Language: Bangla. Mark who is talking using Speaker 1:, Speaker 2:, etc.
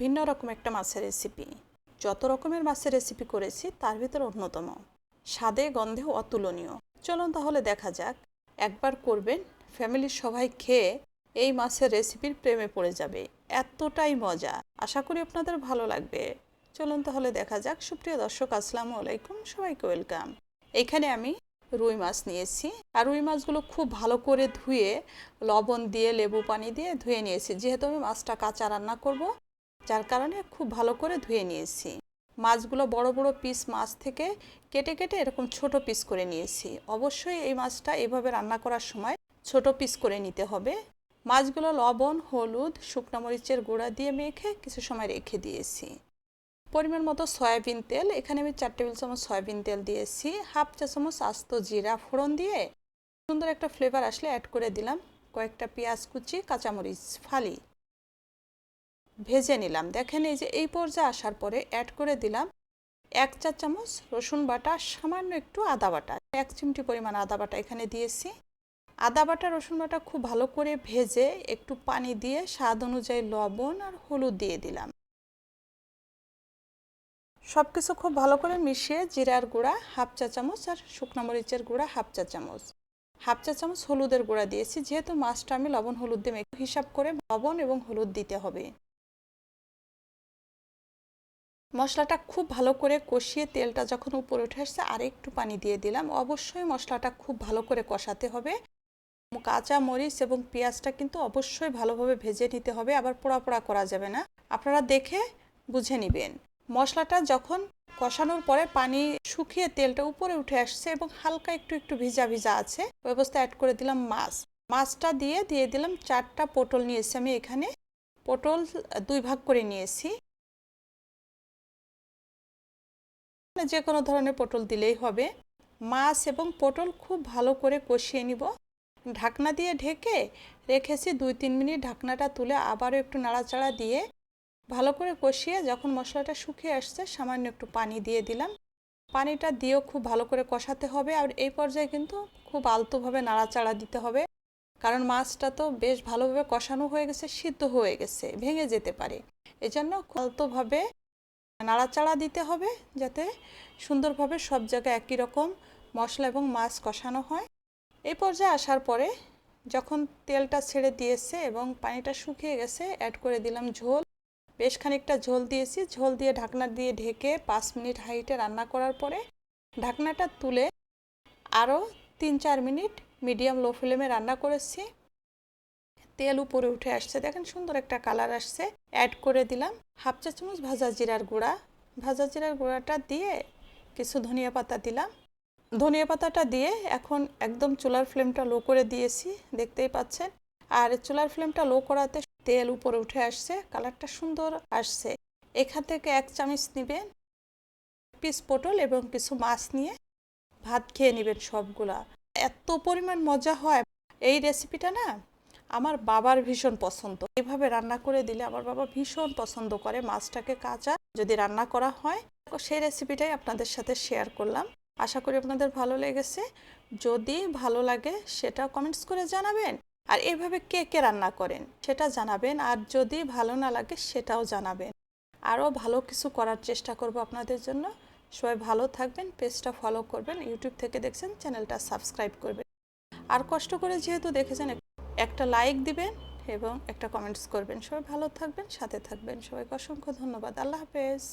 Speaker 1: ভিন্ন রকম একটা মাছের রেসিপি যত রকমের মাছের রেসিপি করেছি, তার ভিতর অন্যতম। স্বাদে গন্ধে অতুলনীয়। চলুন তাহলে দেখা যাক, একবার করবেন ফ্যামিলির সবাই খেয়ে এই মাছের রেসিপির প্রেমে পড়ে যাবে। এতটাই মজা। আশা করি আপনাদের ভালো লাগবে। চলুন তাহলে দেখা যাক। সুপ্রিয় দর্শক, আসসালামু আলাইকুম। সবাইকে ওয়েলকাম এখানে আমি রুই মাছ নিয়েছি। আর রুই মাছগুলো খুব ভালো করে ধুয়ে লবণ দিয়ে, লেবু পানি দিয়ে ধুয়ে নিয়েছি। যেহেতু আমি মাছটা কাঁচা রান্না করব যার কারণে খুব ভালো করে ধুয়ে নিয়েছি। মাছগুলো বড় বড় পিস মাছ থেকে কেটে কেটে এরকম ছোট পিস করে নিয়েছি। অবশ্যই এই মাছটা এভাবে রান্না করার সময় ছোট পিস করে নিতে হবে। মাছগুলো লবণ, হলুদ, শুকনো মরিচের গুঁড়া দিয়ে মেখে কিছু সময় রেখে দিয়েছি। পরিমাণ মতো সয়াবিন তেল, এখানে আমি চার টেবিল চামচ সয়াবিন তেল দিয়েছি। হাফ চা চামচ আস্ত জিরা ফোড়ন দিয়ে সুন্দর একটা ফ্লেভার আসলে অ্যাড করে দিলাম। কয়েকটা পেঁয়াজ কুচি, কাঁচামরিচ ফালি। ভেজে নিলাম। দেখেন এই যে এই পর্যায়ে আসার পরে অ্যাড করে দিলাম এক চা চামচ রসুন বাটা, সামান্য একটু আদা বাটা। এক চিমটি পরিমাণ আদা বাটা এখানে দিয়েছি। আদা বাটা, রসুন বাটা খুব ভালো করে ভেজে একটু পানি দিয়ে স্বাদ অনুযায়ী লবণ আর হলুদ দিয়ে দিলাম। সব কিছু খুব ভালো করে মিশিয়ে জিরার গুঁড়া হাফ চা চামচ আর শুকনো মরিচের গুঁড়া হাফ চা চামচ। হাফ চা চামচ হলুদের গুঁড়া দিয়েছি, যেহেতু মাছটা আমি লবণ হলুদ দিয়ে হিসাব করে লবণ এবং হলুদ দিতে হবে। মশলাটা খুব ভালো করে কষিয়ে তেলটা যখন উপরে উঠে আসছে আর একটু পানি দিয়ে দিলাম। অবশ্যই মশলাটা খুব ভালো করে কষাতে হবে। কাঁচা মরিচ এবং পেঁয়াজটা কিন্তু অবশ্যই ভালোভাবে ভেজে নিতে হবে, আবার পোড়া পোড়া করা যাবে না। আপনারা দেখে বুঝে নেবেন। মশলাটা যখন কষানোর পরে পানি শুকিয়ে তেলটা উপরে উঠে আসছে এবং হালকা একটু একটু ভিজা ভিজা আছে, ওই অবস্থায় অ্যাড করে দিলাম মাছ। মাছটা দিয়ে দিয়ে দিলাম চারটা পটল নিয়েছি আমি এখানে। পটল দুই ভাগ করে নিয়েছি। যে কোনো ধরনের পটল দিলেই হবে। মাছ এবং পটল খুব ভালো করে কষিয়ে নিব। ঢাকনা দিয়ে ঢেকে রেখেছি দুই তিন মিনিট ঢাকনাটা তুলে আবারও একটু নাড়াচাড়া দিয়ে ভালো করে কষিয়ে যখন মশলাটা শুকিয়ে আসছে সামান্য একটু পানি দিয়ে দিলাম। পানিটা দিয়েও খুব ভালো করে কষাতে হবে আর এই পর্যায়ে কিন্তু খুব আলতোভাবে নাড়াচাড়া দিতে হবে। কারণ মাছটা তো বেশ ভালোভাবে কষানো হয়ে গেছে, সিদ্ধ হয়ে গেছে, ভেঙে যেতে পারে। এজন্য আলতোভাবে নাড়াচাড়া দিতে হবে যাতে সুন্দরভাবে সব জায়গায় একই রকম মশলা এবং মাছ কষানো হয়। এই পর্যায়ে আসার পরে যখন তেলটা ছেড়ে দিয়েছে এবং পানিটা শুকিয়ে গেছে অ্যাড করে দিলাম ঝোল। বেশ খানিকটা ঝোল দিয়েছি। ঝোল দিয়ে ঢাকনা দিয়ে ঢেকে পাঁচ মিনিট হাইটে রান্না করার পরে ঢাকনাটা তুলে আরও তিন চার মিনিট মিডিয়াম লো ফ্লেমে রান্না করেছি। তেল উপরে উঠে আসছে। দেখেন সুন্দর একটা কালার আসছে। অ্যাড করে দিলাম। হাফ চা চামচ ভাজা জিরার গুঁড়া। ভাজা জিরার গুঁড়াটা দিয়ে কিছু ধনিয়া পাতা দিলাম। ধনিয়া পাতাটা দিয়ে এখন একদম চুলার ফ্লেমটা লো করে দিয়েছি, দেখতেই পাচ্ছেন। আর চুলার ফ্লেমটা লো করাতে তেল উপরে উঠে আসছে। কালারটা সুন্দর আসছে। এখান থেকে এক চামচ নেবেন পিস পটল এবং কিছু মাছ নিয়ে ভাত খেয়ে নেবেন সবগুলা। এত পরিমাণ মজা হয়। এই রেসিপিটা না আমার বাবার ভীষণ পছন্দ। এইভাবে রান্না করে দিলে আমার বাবা ভীষণ পছন্দ করে মাছটাকে কাঁচা যদি রান্না করা হয়। সেই রেসিপিটাই আপনাদের সাথে শেয়ার করলাম। আশা করি আপনাদের ভালো লেগেছে। যদি ভালো লাগে সেটা কমেন্টস করে জানাবেন। আর এভাবে কে কে রান্না করেন সেটা জানাবেন। আর যদি ভালো না লাগে সেটাও জানাবেন। আরও ভালো কিছু করার চেষ্টা করব আপনাদের জন্য। সবাই ভালো থাকবেন পেজটা ফলো করবেন ইউটিউব থেকে দেখছেন চ্যানেলটা সাবস্ক্রাইব করবেন। আর কষ্ট করে যেহেতু দেখেছেন একটা লাইক দিবেন এবং একটা কমেন্টস করবেন। সবাই ভালো থাকবেন, সাথে থাকবেন। সবাইকে অসংখ্য ধন্যবাদ। আল্লাহ হাফেজ।